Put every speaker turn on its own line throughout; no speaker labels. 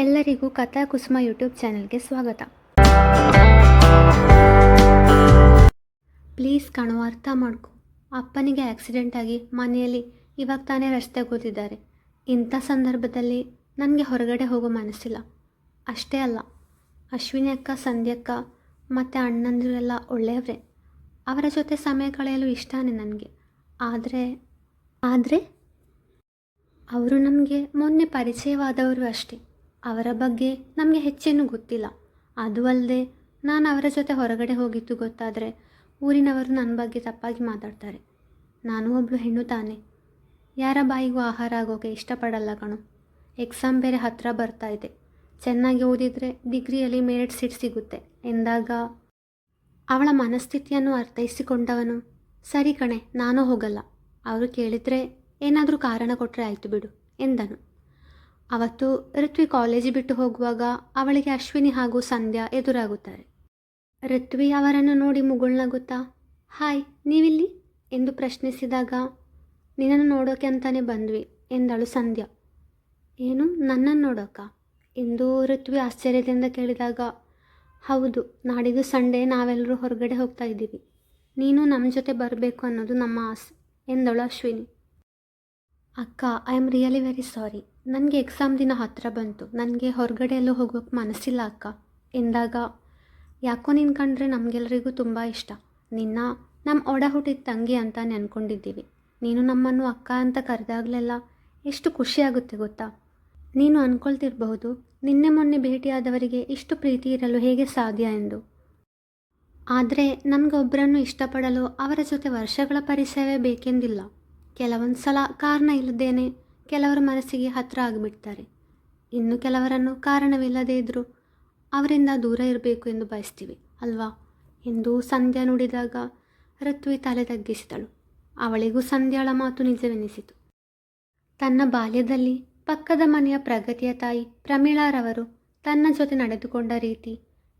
ಎಲ್ಲರಿಗೂ ಕಥಾ ಕುಸುಮ ಯೂಟ್ಯೂಬ್ ಚಾನೆಲ್ಗೆ ಸ್ವಾಗತ. ಪ್ಲೀಸ್ ಕಣೋ, ಅರ್ಥ ಮಾಡ್ಕೊ. ಅಪ್ಪನಿಗೆ ಆಕ್ಸಿಡೆಂಟ್ ಆಗಿ ಮನೆಯಲ್ಲಿ ಇವಾಗ ತಾನೇ ರಸ್ತೆ ಕೂತಿದ್ದಾರೆ ಇಂಥ ಸಂದರ್ಭದಲ್ಲಿ ನನಗೆ ಹೊರಗಡೆ ಹೋಗೋ ಮನಸ್ಸಿಲ್ಲ. ಅಷ್ಟೇ ಅಲ್ಲ, ಅಶ್ವಿನಿ ಅಕ್ಕ ಸಂಧ್ಯಕ್ಕ ಮತ್ತು ಅಣ್ಣಂದಿರೆಲ್ಲ ಒಳ್ಳೆಯವರೇ. ಅವರ ಜೊತೆ ಸಮಯ ಕಳೆಯಲು ಇಷ್ಟನೇ ನನಗೆ. ಆದರೆ ಆದರೆ? ಅವರು ನಮಗೆ ಮೊನ್ನೆ ಪರಿಚಯವಾದವರು ಅಷ್ಟೇ. ಅವರ ಬಗ್ಗೆ ನಮಗೆ ಹೆಚ್ಚೇನು ಗೊತ್ತಿಲ್ಲ. ಅದು ಅಲ್ಲದೆ ನಾನು ಅವರ ಜೊತೆ ಹೊರಗಡೆ ಹೋಗಿದ್ದು ಗೊತ್ತಾದರೆ ಊರಿನವರು ನನ್ನ ಬಗ್ಗೆ ತಪ್ಪಾಗಿ ಮಾತಾಡ್ತಾರೆ. ನಾನು ಒಬ್ಬಳು ಹೆಣ್ಣು ತಾನೆ. ಯಾರ ಬಾಯಿಗೂ ಆಹಾರ ಆಗೋಕೆ ಇಷ್ಟಪಡಲ್ಲ ಕಣು. ಎಕ್ಸಾಮ್ ಬೇರೆ ಹತ್ತಿರ ಬರ್ತಾ ಇದೆ. ಚೆನ್ನಾಗಿ ಓದಿದರೆ ಡಿಗ್ರಿಯಲ್ಲಿ ಮೆರಿಟ್ ಸೀಟ್ ಸಿಗುತ್ತೆ ಎಂದಾಗ ಅವಳ ಮನಸ್ಥಿತಿಯನ್ನು ಅರ್ಥೈಸಿಕೊಂಡವನು, ಸರಿ ಕಣೆ, ನಾನು ಹೋಗಲ್ಲ. ಅವರು ಕೇಳಿದರೆ ಏನಾದರೂ ಕಾರಣ ಕೊಟ್ಟರೆ ಆಯಿತು ಬಿಡು, ಎಂದನು. ಅವತ್ತು ಋತ್ವಿ ಕಾಲೇಜ್ ಬಿಟ್ಟು ಹೋಗುವಾಗ ಅವಳಿಗೆ ಅಶ್ವಿನಿ ಹಾಗೂ ಸಂಧ್ಯಾ ಎದುರಾಗುತ್ತಾರೆ. ಋತ್ವಿ ಅವರನ್ನು ನೋಡಿ ಮುಗುಳ್ನಗುತ್ತಾ ಹಾಯ್, ನೀವಿಲ್ಲಿ? ಎಂದು ಪ್ರಶ್ನಿಸಿದಾಗ, ನಿನ್ನನ್ನು ನೋಡೋಕೆ ಅಂತಾನೆ ಬಂದ್ವಿ, ಎಂದಳು ಸಂಧ್ಯಾ. ಏನು, ನನ್ನನ್ನು ನೋಡೋಕ? ಎಂದು ಋತ್ವಿ ಆಶ್ಚರ್ಯದಿಂದ ಕೇಳಿದಾಗ, ಹೌದು, ನಾಡಿದ್ದು ಸಂಡೇ, ನಾವೆಲ್ಲರೂ ಹೊರಗಡೆ ಹೋಗ್ತಾ ಇದ್ದೀವಿ. ನೀನು ನಮ್ಮ ಜೊತೆ ಬರಬೇಕು ಅನ್ನೋದು ನಮ್ಮ ಆಸೆ, ಎಂದಳು ಅಶ್ವಿನಿ. ಅಕ್ಕ, I am really very sorry. ನನಗೆ ಎಕ್ಸಾಮ್ ದಿನ ಹತ್ತಿರ ಬಂತು. ನನಗೆ ಹೊರಗಡೆ ಎಲ್ಲೂ ಹೋಗೋಕ್ಕೆ ಮನಸ್ಸಿಲ್ಲ ಅಕ್ಕ. ಎಂದಾಗ, ಯಾಕೋ ನಿನ್ನ ಕಂಡ್ರೆ ನಮಗೆಲ್ಲರಿಗೂ ತುಂಬ ಇಷ್ಟ. ನಿನ್ನ ನಮ್ಮ ಒಡ ಹುಟ್ಟಿದ ತಂಗಿ ಅಂತ ಅಂದ್ಕೊಂಡಿದ್ದೀವಿ ನೀನು ನಮ್ಮನ್ನು ಅಕ್ಕ ಅಂತ ಕರೆದಾಗಲೆಲ್ಲ ಎಷ್ಟು ಖುಷಿಯಾಗುತ್ತೆ ಗೊತ್ತಾ? ನೀನು ಅಂದ್ಕೊಳ್ತಿರಬಹುದು ನಿನ್ನೆ ಮೊನ್ನೆ ಭೇಟಿಯಾದವರಿಗೆ ಇಷ್ಟು ಪ್ರೀತಿ ಇರಲು ಹೇಗೆ ಸಾಧ್ಯ ಎಂದು. ಆದರೆ ನನಗೊಬ್ಬರನ್ನು ಇಷ್ಟಪಡಲು ಅವರ ಜೊತೆ ವರ್ಷಗಳ ಪರಿಚಯವೇ ಬೇಕೆಂದಿಲ್ಲ. ಕೆಲವೊಂದು ಸಲ ಕಾರಣ ಇಲ್ಲದೇನೆ ಕೆಲವರ ಮನಸ್ಸಿಗೆ ಹತ್ತಿರ ಆಗಿಬಿಡ್ತಾರೆ. ಇನ್ನು ಕೆಲವರನ್ನು ಕಾರಣವಿಲ್ಲದೇ ಇದ್ದರೂ ಅವರಿಂದ ದೂರ ಇರಬೇಕು ಎಂದು ಬಯಸ್ತೀವಿ, ಅಲ್ವಾ? ಎಂದು ಸಂಧ್ಯಾ ನುಡಿದಾಗ ಋತ್ವಿ ತಲೆ ತಗ್ಗಿಸಿದಳು. ಅವಳಿಗೂ ಸಂಧ್ಯಾಳ ಮಾತು ನಿಜವೆನಿಸಿತು. ತನ್ನ ಬಾಲ್ಯದಲ್ಲಿ ಪಕ್ಕದ ಮನೆಯ ಪ್ರಗತಿಯ ತಾಯಿ ಪ್ರಮೀಳಾರವರು ತನ್ನ ಜೊತೆ ನಡೆದುಕೊಂಡ ರೀತಿ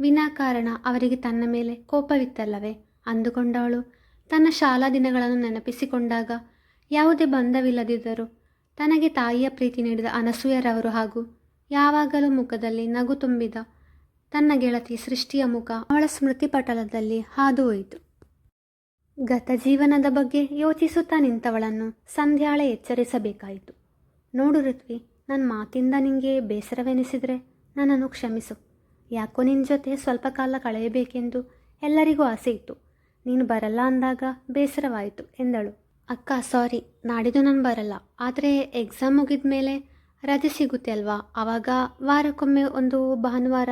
ವಿನಾಕಾರಣ ಅವರಿಗೆ ತನ್ನ ಮೇಲೆ ಕೋಪವಿತ್ತಲ್ಲವೇ? ಅಂದುಕೊಂಡವಳು ತನ್ನ ಶಾಲಾ ದಿನಗಳನ್ನು ನೆನಪಿಸಿಕೊಂಡಾಗ ಯಾವುದೇ ಬಂಧವಿಲ್ಲದಿದ್ದರೂ ತನಗೆ ತಾಯಿಯ ಪ್ರೀತಿ ನೀಡಿದ ಅನಸೂಯರವರು ಹಾಗೂ ಯಾವಾಗಲೂ ಮುಖದಲ್ಲಿ ನಗು ತುಂಬಿದ ತನ್ನ ಗೆಳತಿ ಸೃಷ್ಟಿಯ ಮುಖ ಅವಳ ಸ್ಮೃತಿ ಪಟಲದಲ್ಲಿ ಹಾದು ಗತ ಜೀವನದ ಬಗ್ಗೆ ಯೋಚಿಸುತ್ತಾ ನಿಂತವಳನ್ನು ಸಂಧ್ಯಾಳೆ ಎಚ್ಚರಿಸಬೇಕಾಯಿತು. ನೋಡು ಋತ್ವಿ ನನ್ನ ಮಾತಿಂದ ನಿಂಗೆ ಬೇಸರವೆನಿಸಿದರೆ ನನ್ನನ್ನು ಕ್ಷಮಿಸು. ಯಾಕೋ ನಿನ್ನ ಜೊತೆ ಸ್ವಲ್ಪ ಕಾಲ ಕಳೆಯಬೇಕೆಂದು ಎಲ್ಲರಿಗೂ ಆಸೆ ಇತ್ತು ನೀನು ಬರಲ್ಲ ಅಂದಾಗ ಬೇಸರವಾಯಿತು ಎಂದಳು. ಅಕ್ಕ ಸಾರಿ ನಾಡಿದ್ದು ನಾನು ಬರಲ್ಲ. ಆದರೆ ಎಕ್ಸಾಮ್ ಮುಗಿದ ಮೇಲೆ ರಜೆ ಸಿಗುತ್ತೆ ಅಲ್ವಾ? ಆವಾಗ ವಾರಕ್ಕೊಮ್ಮೆ ಒಂದು ಭಾನುವಾರ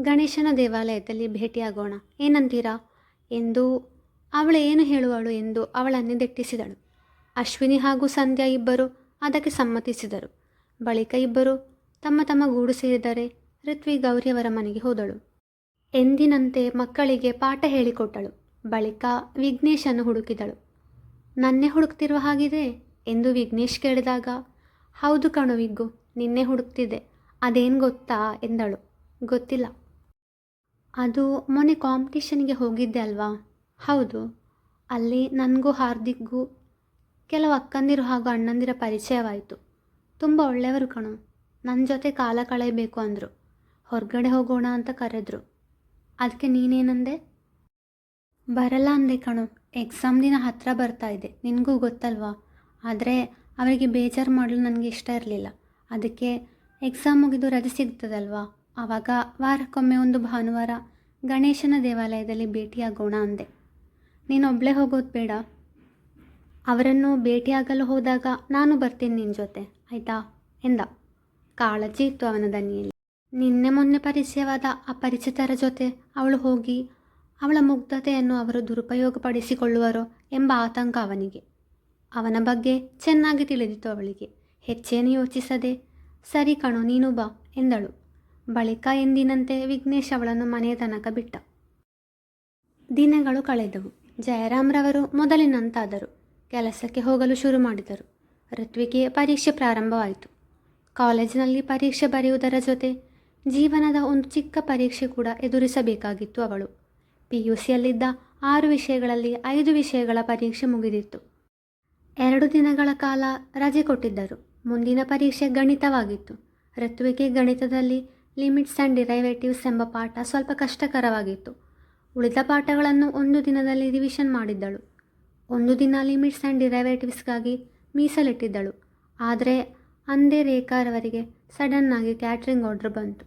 ಗಣೇಶನ ದೇವಾಲಯದಲ್ಲಿ ಭೇಟಿಯಾಗೋಣ. ಏನಂತೀರಾ? ಎಂದು ಅವಳು ಏನು ಹೇಳುವಳು ಎಂದು ಅವಳನ್ನೇ ದಿಟ್ಟಿಸಿದಳು. ಅಶ್ವಿನಿ ಹಾಗೂ ಸಂಧ್ಯಾ ಇಬ್ಬರು ಅದಕ್ಕೆ ಸಮ್ಮತಿಸಿದರು. ಬಳಿಕ ಇಬ್ಬರು ತಮ್ಮ ತಮ್ಮ ಗೂಡು ಸೇರಿದರೆ ಋತ್ವಿ ಗೌರಿಯವರ ಮನೆಗೆ ಹೋದಳು. ಎಂದಿನಂತೆ ಮಕ್ಕಳಿಗೆ ಪಾಠ ಹೇಳಿಕೊಟ್ಟಳು. ಬಳಿಕ ವಿಘ್ನೇಶನ್ನು ಹುಡುಕಿದಳು. ನನ್ನೇ ಹುಡುಕ್ತಿರುವ ಹಾಗಿದೆ ಎಂದು ವಿಘ್ನೇಶ್ ಕೇಳಿದಾಗ, ಹೌದು ಕಣು ವಿಗ್ಗು, ನಿನ್ನೆ ಹುಡುಕ್ತಿದೆ ಅದೇನು ಗೊತ್ತಾ? ಎಂದಳು. ಗೊತ್ತಿಲ್ಲ. ಅದು ಮೊನ್ನೆ ಕಾಂಪಿಟಿಷನ್ಗೆ ಹೋಗಿದ್ದೆ ಅಲ್ವಾ? ಹೌದು. ಅಲ್ಲಿ ನನಗೂ ಹಾರ್ದಿಕ್ಗೂ ಕೆಲವು ಅಕ್ಕಂದಿರು ಹಾಗೂ ಅಣ್ಣಂದಿರ ಪರಿಚಯವಾಯಿತು. ತುಂಬ ಒಳ್ಳೆಯವರು ಕಣು. ನನ್ನ ಜೊತೆ ಕಾಲ ಕಳೆಯಬೇಕು ಅಂದರು. ಹೊರಗಡೆ ಹೋಗೋಣ ಅಂತ ಕರೆದ್ರು. ಅದಕ್ಕೆ ನೀನೇನಂದೆ? ಬರಲ್ಲ ಅಂದೆ ಕಣು. ಎಕ್ಸಾಮ್ ದಿನ ಹತ್ತಿರ ಬರ್ತಾ ಇದೆ. ನಿನಗೂ ಗೊತ್ತಲ್ವಾ? ಆದರೆ ಅವರಿಗೆ ಬೇಜಾರು ಮಾಡಲು ನನಗೆ ಇಷ್ಟ ಇರಲಿಲ್ಲ. ಅದಕ್ಕೆ ಎಕ್ಸಾಮ್ ಮುಗಿದು ರಜೆ ಸಿಗ್ತದಲ್ವಾ? ಆವಾಗ ವಾರಕ್ಕೊಮ್ಮೆ ಒಂದು ಭಾನುವಾರ ಗಣೇಶನ ದೇವಾಲಯದಲ್ಲಿ ಭೇಟಿಯಾಗೋಣ ಅಂದೆ. ನೀನೊಬ್ಬಳೇ ಹೋಗೋದು ಬೇಡ. ಅವರನ್ನು ಭೇಟಿಯಾಗಲು ಹೋದಾಗ ನಾನು ಬರ್ತೀನಿ ನಿನ್ನ ಜೊತೆ, ಆಯಿತಾ? ಎಂದ. ಕಾಳಜಿ ಇತ್ತು ಅವನ ದನಿಯಲ್ಲಿ. ನಿನ್ನೆ ಮೊನ್ನೆ ಪರಿಚಯವಾದ ಆ ಅಪರಿಚಿತರ ಜೊತೆ ಅವಳು ಹೋಗಿ ಅವಳ ಮುಗ್ಧತೆಯನ್ನು ಅವರು ದುರುಪಯೋಗಪಡಿಸಿಕೊಳ್ಳುವರೋ ಎಂಬ ಆತಂಕ ಅವನಿಗೆ. ಅವನ ಬಗ್ಗೆ ಚೆನ್ನಾಗಿ ತಿಳಿದಿತ್ತು ಅವಳಿಗೆ. ಹೆಚ್ಚೇನು ಯೋಚಿಸದೆ, ಸರಿ ಕಣೋ, ನೀನು ಬಾ ಎಂದಳು. ಬಳಿಕ ಎಂದಿನಂತೆ ವಿಘ್ನೇಶ್ ಅವಳನ್ನು ಮನೆಯ ತನಕ ಬಿಟ್ಟ. ದಿನಗಳು ಕಳೆದವು. ಜಯರಾಮ್ರವರು ಮೊದಲಿನಂತಾದರು. ಕೆಲಸಕ್ಕೆ ಹೋಗಲು ಶುರು ಮಾಡಿದರು. ಋತ್ವಿಗೆ ಪರೀಕ್ಷೆ ಪ್ರಾರಂಭವಾಯಿತು. ಕಾಲೇಜಿನಲ್ಲಿ ಪರೀಕ್ಷೆ ಬರೆಯುವುದರ ಜೊತೆ ಜೀವನದ ಒಂದು ಚಿಕ್ಕ ಪರೀಕ್ಷೆ ಕೂಡ ಎದುರಿಸಬೇಕಾಗಿತ್ತು ಅವಳು. ಪಿ ಯು ಸಿಯಲ್ಲಿದ್ದ ಆರು ವಿಷಯಗಳಲ್ಲಿ ಐದು ವಿಷಯಗಳ ಪರೀಕ್ಷೆ ಮುಗಿದಿತ್ತು. ಎರಡು ದಿನಗಳ ಕಾಲ ರಜೆ ಕೊಟ್ಟಿದ್ದರು. ಮುಂದಿನ ಪರೀಕ್ಷೆ ಗಣಿತವಾಗಿತ್ತು. ಋತುವಿಗೆ ಗಣಿತದಲ್ಲಿ ಲಿಮಿಟ್ಸ್ ಆ್ಯಂಡ್ ಡಿರೈವೇಟಿವ್ಸ್ ಎಂಬ ಪಾಠ ಸ್ವಲ್ಪ ಕಷ್ಟಕರವಾಗಿತ್ತು. ಉಳಿದ ಪಾಠಗಳನ್ನು ಒಂದು ದಿನದಲ್ಲಿ ರಿವಿಷನ್ ಮಾಡಿದ್ದಳು. ಒಂದು ದಿನ ಲಿಮಿಟ್ಸ್ ಆ್ಯಂಡ್ ಡಿರೈವೇಟಿವ್ಸ್ಗಾಗಿ ಮೀಸಲಿಟ್ಟಿದ್ದಳು. ಆದರೆ ಅಂದೇ ರೇಖಾರವರಿಗೆ ಸಡನ್ನಾಗಿ ಕ್ಯಾಟ್ರಿಂಗ್ ಆರ್ಡರ್ ಬಂತು.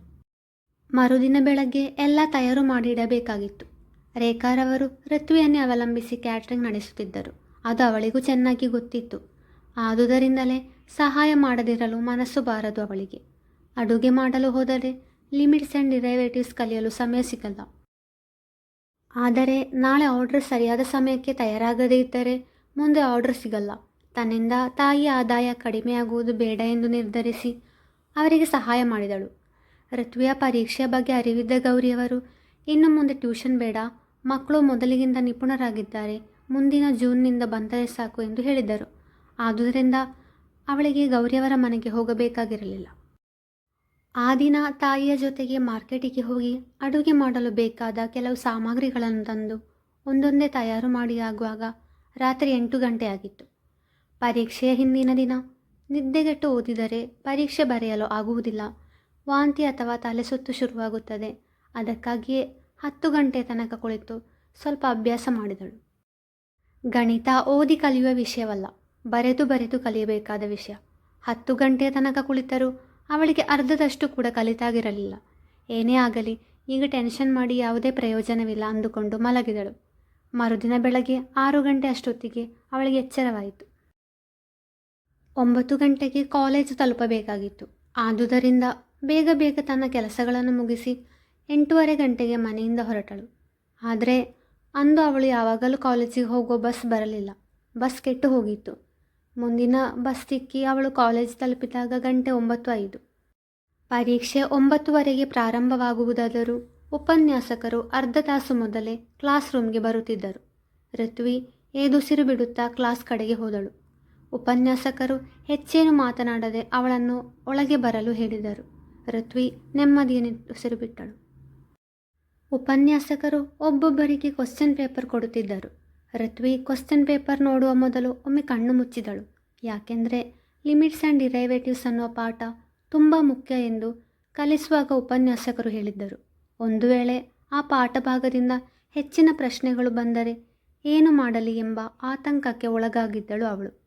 ಮರುದಿನ ಬೆಳಗ್ಗೆ ಎಲ್ಲ ತಯಾರು ಮಾಡಿಡಬೇಕಾಗಿತ್ತು. ರೇಖಾರವರು ಋತ್ವಿಯನ್ನೇ ಅವಲಂಬಿಸಿ ಕ್ಯಾಟ್ರಿಂಗ್ ನಡೆಸುತ್ತಿದ್ದರು. ಅದು ಅವಳಿಗೂ ಚೆನ್ನಾಗಿ ಗೊತ್ತಿತ್ತು. ಆದುದರಿಂದಲೇ ಸಹಾಯ ಮಾಡದಿರಲು ಮನಸ್ಸು ಬಾರದು ಅವಳಿಗೆ. ಅಡುಗೆ ಮಾಡಲು ಹೋದರೆ ಲಿಮಿಟ್ಸ್ ಆ್ಯಂಡ್ ಡಿರೈವೇಟಿವ್ಸ್ ಕಲಿಯಲು ಸಮಯ ಸಿಗಲ್ಲ. ಆದರೆ ನಾಳೆ ಆರ್ಡರ್ ಸರಿಯಾದ ಸಮಯಕ್ಕೆ ತಯಾರಾಗದೇ ಇದ್ದರೆ ಮುಂದೆ ಆರ್ಡರ್ ಸಿಗಲ್ಲ. ತನ್ನಿಂದ ತಾಯಿಯ ಆದಾಯ ಕಡಿಮೆಯಾಗುವುದು ಬೇಡ ಎಂದು ನಿರ್ಧರಿಸಿ ಅವರಿಗೆ ಸಹಾಯ ಮಾಡಿದಳು. ಋತ್ವಿಯ ಪರೀಕ್ಷೆಯ ಬಗ್ಗೆ ಅರಿವಿದ್ದ ಗೌರಿಯವರು, ಇನ್ನು ಮುಂದೆ ಟ್ಯೂಷನ್ ಬೇಡ ಮಕ್ಕಳು ಮೊದಲಿಗಿಂತ ನಿಪುಣರಾಗಿದ್ದಾರೆ. ಮುಂದಿನ ಜೂನ್ನಿಂದ ಬಂದರೆ ಸಾಕು ಎಂದು ಹೇಳಿದರು. ಆದುದರಿಂದ ಅವಳಿಗೆ ಗೌರಿಯವರ ಮನೆಗೆ ಹೋಗಬೇಕಾಗಿರಲಿಲ್ಲ. ಆ ದಿನ ತಾಯಿಯ ಜೊತೆಗೆ ಮಾರ್ಕೆಟಿಗೆ ಹೋಗಿ ಅಡುಗೆ ಮಾಡಲು ಬೇಕಾದ ಕೆಲವು ಸಾಮಗ್ರಿಗಳನ್ನು ತಂದು ಒಂದೊಂದೇ ತಯಾರು ಮಾಡಿ ಆಗುವಾಗ ರಾತ್ರಿ ಎಂಟು ಗಂಟೆ ಆಗಿತ್ತು. ಪರೀಕ್ಷೆಯ ಹಿಂದಿನ ದಿನ ನಿದ್ದೆಗೆಟ್ಟು ಓದಿದರೆ ಪರೀಕ್ಷೆ ಬರೆಯಲು ಆಗುವುದಿಲ್ಲ. ವಾಂತಿ ಅಥವಾ ತಲೆಸುತ್ತು ಶುರುವಾಗುತ್ತದೆ. ಅದಕ್ಕಾಗಿಯೇ ಹತ್ತು ಗಂಟೆ ತನಕ ಕುಳಿತು ಸ್ವಲ್ಪ ಅಭ್ಯಾಸ ಮಾಡಿದಳು. ಗಣಿತ ಓದಿ ಕಲಿಯುವ ವಿಷಯವಲ್ಲ, ಬರೆದು ಬರೆದು ಕಲಿಯಬೇಕಾದ ವಿಷಯ. ಹತ್ತು ಗಂಟೆಯ ತನಕ ಕುಳಿತರೂ ಅವಳಿಗೆ ಅರ್ಧದಷ್ಟು ಕೂಡ ಕಲಿತಾಗಿರಲಿಲ್ಲ. ಏನೇ ಆಗಲಿ, ಈಗ ಟೆನ್ಷನ್ ಮಾಡಿ ಯಾವುದೇ ಪ್ರಯೋಜನವಿಲ್ಲ ಅಂದುಕೊಂಡು ಮಲಗಿದಳು. ಮರುದಿನ ಬೆಳಗ್ಗೆ ಆರು ಗಂಟೆ ಅಷ್ಟೊತ್ತಿಗೆ ಅವಳಿಗೆ ಎಚ್ಚರವಾಯಿತು. ಒಂಬತ್ತು ಗಂಟೆಗೆ ಕಾಲೇಜು ತಲುಪಬೇಕಾಗಿತ್ತು. ಆದುದರಿಂದ ಬೇಗ ಬೇಗ ತನ್ನ ಕೆಲಸಗಳನ್ನು ಮುಗಿಸಿ ಎಂಟೂವರೆ ಗಂಟೆಗೆ ಮನೆಯಿಂದ ಹೊರಟಳು. ಆದರೆ ಅಂದು ಅವಳು ಯಾವಾಗಲೂ ಕಾಲೇಜಿಗೆ ಹೋಗೋ ಬಸ್ ಬರಲಿಲ್ಲ. ಬಸ್ ಕೆಟ್ಟು ಹೋಗಿತ್ತು. ಮುಂದಿನ ಬಸ್ ಸಿಕ್ಕಿ ಅವಳು ಕಾಲೇಜ್ ತಲುಪಿದಾಗ ಗಂಟೆ ಒಂಬತ್ತು ಐದು ಪರೀಕ್ಷೆ ಒಂಬತ್ತುವರೆಗೆ ಪ್ರಾರಂಭವಾಗುವುದಾದರೂ ಉಪನ್ಯಾಸಕರು ಅರ್ಧ ತಾಸು ಮೊದಲೇ ಕ್ಲಾಸ್ ರೂಮ್ಗೆ ಬರುತ್ತಿದ್ದರು. ಋತ್ವಿ ಏದುಸಿರು ಬಿಡುತ್ತಾ ಕ್ಲಾಸ್ ಕಡೆಗೆ ಹೋದಳು. ಉಪನ್ಯಾಸಕರು ಹೆಚ್ಚೇನು ಮಾತನಾಡದೆ ಅವಳನ್ನು ಒಳಗೆ ಬರಲು ಹೇಳಿದರು. ಋತ್ವಿ ನೆಮ್ಮದಿಯನ್ನು ಉಸಿರು ಬಿಟ್ಟಳು. ಉಪನ್ಯಾಸಕರು ಒಬ್ಬೊಬ್ಬರಿಗೆ ಕ್ವಶ್ಚನ್ ಪೇಪರ್ ಕೊಡುತ್ತಿದ್ದರು. ರತ್ವಿ ಕ್ವಶ್ಚನ್ ಪೇಪರ್ ನೋಡುವ ಮೊದಲು ಒಮ್ಮೆ ಕಣ್ಣು ಮುಚ್ಚಿದಳು. ಯಾಕೆಂದರೆ ಲಿಮಿಟ್ಸ್ ಆ್ಯಂಡ್ ಡಿರೈವೇಟಿವ್ಸ್ ಅನ್ನುವ ಪಾಠ ತುಂಬ ಮುಖ್ಯ ಎಂದು ಕಲಿಸುವಾಗ ಉಪನ್ಯಾಸಕರು ಹೇಳಿದ್ದರು. ಒಂದು ವೇಳೆ ಆ ಪಾಠ ಭಾಗದಿಂದ ಹೆಚ್ಚಿನ ಪ್ರಶ್ನೆಗಳು ಬಂದರೆ ಏನು ಮಾಡಲಿ ಎಂಬ ಆತಂಕಕ್ಕೆ ಒಳಗಾಗಿದ್ದಳು ಅವಳು.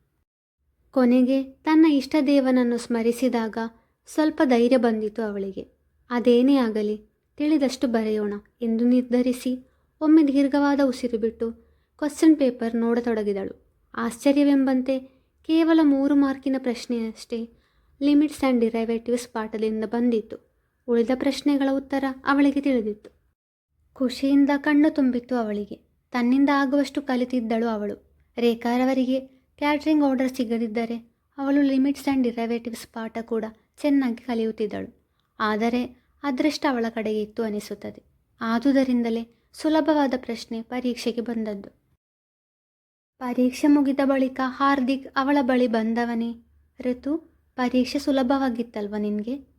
ಕೊನೆಗೆ ತನ್ನ ಇಷ್ಟ ದೇವನನ್ನು ಸ್ಮರಿಸಿದಾಗ ಸ್ವಲ್ಪ ಧೈರ್ಯ ಬಂದಿತು ಅವಳಿಗೆ. ಅದೇನೇ ಆಗಲಿ ತಿಳಿದಷ್ಟು ಬರೆಯೋಣ ಎಂದು ನಿರ್ಧರಿಸಿ ಒಮ್ಮೆ ದೀರ್ಘವಾದ ಉಸಿರು ಬಿಟ್ಟು ಕ್ವಶನ್ ಪೇಪರ್ ನೋಡತೊಡಗಿದಳು. ಆಶ್ಚರ್ಯವೆಂಬಂತೆ ಕೇವಲ ಮೂರು ಮಾರ್ಕಿನ ಪ್ರಶ್ನೆಯಷ್ಟೇ ಲಿಮಿಟ್ಸ್ ಆ್ಯಂಡ್ ಡಿರೈವೇಟಿವ್ಸ್ ಪಾಠದಿಂದ ಬಂದಿತ್ತು. ಉಳಿದ ಪ್ರಶ್ನೆಗಳ ಉತ್ತರ ಅವಳಿಗೆ ತಿಳಿದಿತ್ತು. ಖುಷಿಯಿಂದ ಕಣ್ಣು ತುಂಬಿತ್ತು ಅವಳಿಗೆ. ತನ್ನಿಂದ ಆಗುವಷ್ಟು ಕಲಿತಿದ್ದಳು ಅವಳು. ರೇಖಾರವರಿಗೆ ಕ್ಯಾಟ್ರಿಂಗ್ ಆರ್ಡರ್ ಸಿಗದಿದ್ದರೆ ಅವಳು ಲಿಮಿಟ್ಸ್ ಆ್ಯಂಡ್ ಡಿರೈವೇಟಿವ್ಸ್ ಪಾಠ ಕೂಡ ಚೆನ್ನಾಗಿ ಕಲಿಯುತ್ತಿದ್ದಳು. ಆದರೆ ಅದೃಷ್ಟ ಅವಳ ಕಡೆಗೆ ಇತ್ತು ಅನಿಸುತ್ತದೆ. ಆದುದರಿಂದಲೇ ಸುಲಭವಾದ ಪ್ರಶ್ನೆ ಪರೀಕ್ಷೆಗೆ ಬಂದದ್ದು. ಪರೀಕ್ಷೆ ಮುಗಿದ ಬಳಿಕ ಹಾರ್ದಿಕ್ ಅವಳ ಬಳಿ ಬಂದವನೇ, ಋತು, ಪರೀಕ್ಷೆ ಸುಲಭವಾಗಿತ್ತಲ್ವ ನಿನಗೆ?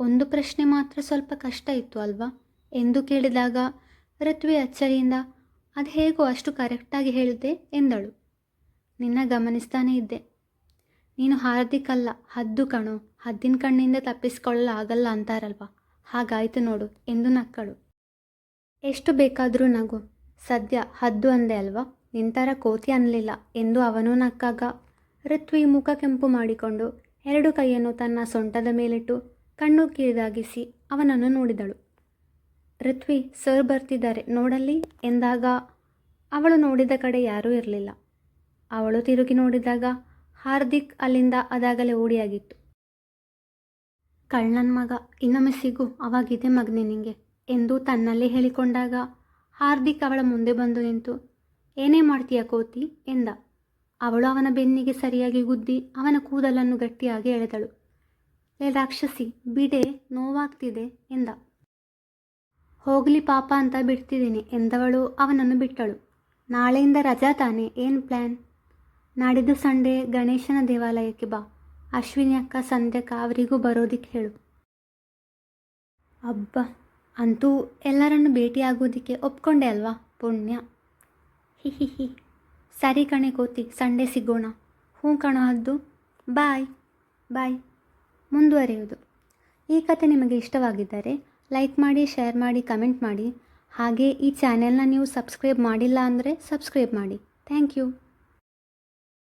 ಒಂದು ಪ್ರಶ್ನೆ ಮಾತ್ರ ಸ್ವಲ್ಪ ಕಷ್ಟ ಇತ್ತು ಅಲ್ವಾ? ಎಂದು ಕೇಳಿದಾಗ, ಋತುವೆ ಅಚ್ಚರಿಯಿಂದ, ಅದು ಹೇಗೋ ಅಷ್ಟು ಕರೆಕ್ಟಾಗಿ ಹೇಳಿದೆ ಎಂದಳು. ನಿನ್ನ ಗಮನಿಸ್ತಾನೇ ಇದ್ದೆ. ನೀನು ಹಾರ್ದಿಕ್ ಅಲ್ಲ ಹದ್ದು ಕಣು, ಹದ್ದಿನ ಕಣ್ಣಿಂದ ತಪ್ಪಿಸ್ಕೊಳ್ಳಲು ಆಗಲ್ಲ ಅಂತಾರಲ್ವ? ಹಾಗಾಯಿತು ನೋಡು ಎಂದು ನಕ್ಕಳು. ಎಷ್ಟು ಬೇಕಾದರೂ ನಗು. ಸದ್ಯ ಹದ್ದು ಅಂದೆ ಅಲ್ವಾ? ನಿಂತರ ಕೋತಿ ಅನ್ನಲಿಲ್ಲ ಎಂದು ಅವನು ನಕ್ಕಾಗ. ಋತ್ವಿ ಮುಖ ಕೆಂಪು ಮಾಡಿಕೊಂಡು ಎರಡು ಕೈಯನ್ನು ತನ್ನ ಸೊಂಟದ ಮೇಲಿಟ್ಟು ಕಣ್ಣು ಕಿರಿದಾಗಿಸಿ ಅವನನ್ನು ನೋಡಿದಳು. ಋತ್ವಿ, ಸರ್ ಬರ್ತಿದ್ದಾರೆ ನೋಡಲ್ಲಿ ಎಂದಾಗ ಅವಳು ನೋಡಿದ ಕಡೆ ಯಾರೂ ಇರಲಿಲ್ಲ. ಅವಳು ತಿರುಗಿ ನೋಡಿದಾಗ ಹಾರ್ದಿಕ್ ಅಲ್ಲಿಂದ ಅದಾಗಲೇ ಓಡಿಯಾಗಿತ್ತು. ಕಳ್ಳನ ಮಗ ಇನ್ನೊಮ್ಮೆ ಸಿಗು ಅವಾಗಿದೆ ಮಗನೇ ನಿಂಗೆ ಎಂದು ತನ್ನಲ್ಲೇ ಹೇಳಿಕೊಂಡಾಗ ಹಾರ್ದಿಕ್ ಅವಳ ಮುಂದೆ ಬಂದು ನಿಂತು, ಏನೇ ಮಾಡ್ತೀಯ ಕೋತಿ ಎಂದ. ಅವಳು ಅವನ ಬೆನ್ನಿಗೆ ಸರಿಯಾಗಿ ಗುದ್ದಿ ಅವನ ಕೂದಲನ್ನು ಗಟ್ಟಿಯಾಗಿ ಎಳೆದಳು. ಲೇ ರಾಕ್ಷಸಿ, ಬಿಡೆ, ನೋವಾಗ್ತಿದೆ ಎಂದ. ಹೋಗಲಿ ಪಾಪ ಅಂತ ಬಿಡ್ತಿದ್ದೀನಿ ಎಂದವಳು ಅವನನ್ನು ಬಿಟ್ಟಳು. ನಾಳೆಯಿಂದ ರಜಾ ತಾನೆ, ಏನು ಪ್ಲ್ಯಾನ್ ನಾಡಿದ್ದು ಸಂಡೇ, ಗಣೇಶನ ದೇವಾಲಯಕ್ಕೆ ಬಾ. ಅಶ್ವಿನಿ ಅಕ್ಕ ಸಂಧ್ಯಕ್ಕ ಅವರಿಗೂ ಬರೋದಿಕ್ಕೆ ಹೇಳು. ಅಬ್ಬ, ಅಂತೂ ಎಲ್ಲರನ್ನು ಭೇಟಿಯಾಗೋದಕ್ಕೆ ಒಪ್ಕೊಂಡೆ ಅಲ್ವಾ ಪುಣ್ಯ. ಹಿ ಹಿ ಹಿ. ಸರಿ ಕಣೆ ಕೋತಿ, ಸಂಡೇ ಸಿಗೋಣ. ಹ್ಞೂ ಕಣೋ ಹದ್ದು. ಬಾಯ್. ಬಾಯ್. ಮುಂದುವರಿಯುವುದು. ಈ ಕತೆ ನಿಮಗೆ ಇಷ್ಟವಾಗಿದ್ದರೆ ಲೈಕ್ ಮಾಡಿ, ಶೇರ್ ಮಾಡಿ, ಕಮೆಂಟ್ ಮಾಡಿ. ಹಾಗೆ ಈ ಚಾನೆಲ್ನ ನೀವು ಸಬ್ಸ್ಕ್ರೈಬ್ ಮಾಡಿಲ್ಲ ಅಂದರೆ ಸಬ್ಸ್ಕ್ರೈಬ್ ಮಾಡಿ. Thank you.